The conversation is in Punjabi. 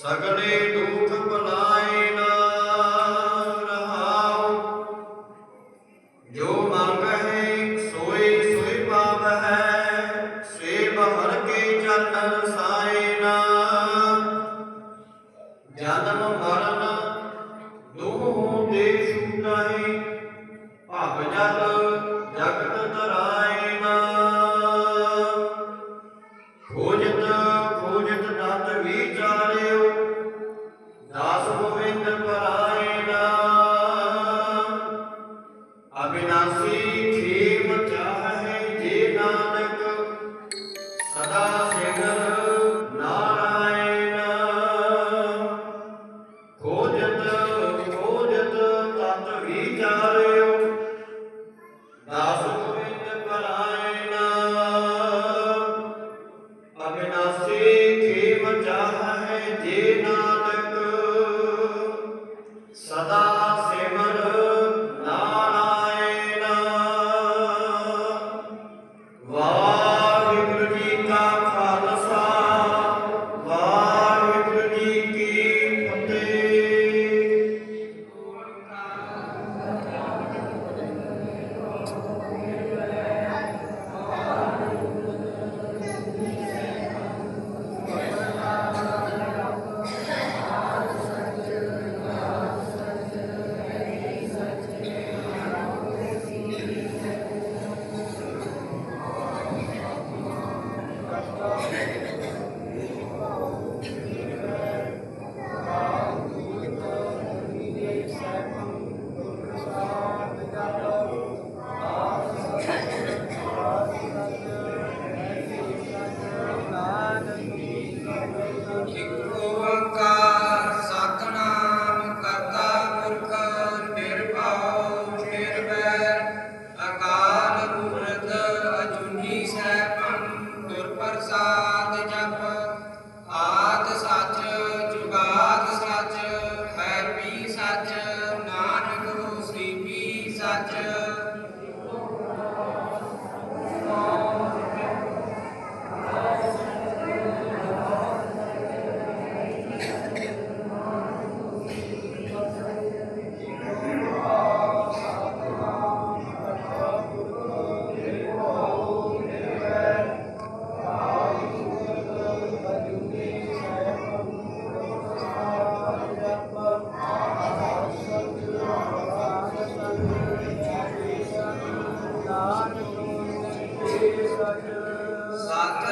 સગડે ਅਬਿਨਾਸੀ ਖੇਮ ਚਾਹੈ ਜੇ ਨਾਨਕ, ਸਦਾ ਸਿਮਰ ਨਾਰਾਇਣ। ਖੋਜਤ ਖੋਜਤ ਤਤ ਵਿਚਾਰਿਓ ਦਾਸ ਗੋਬਿੰਦ ਪਰਾਇਣ। ਅਬਿਨਾਸੀ ਖੇਮ ਚਾਹੈ ਜੇ ਨਾਨਕ, ਸਦਾ ਸਿਮਰ Raja. ਸਤ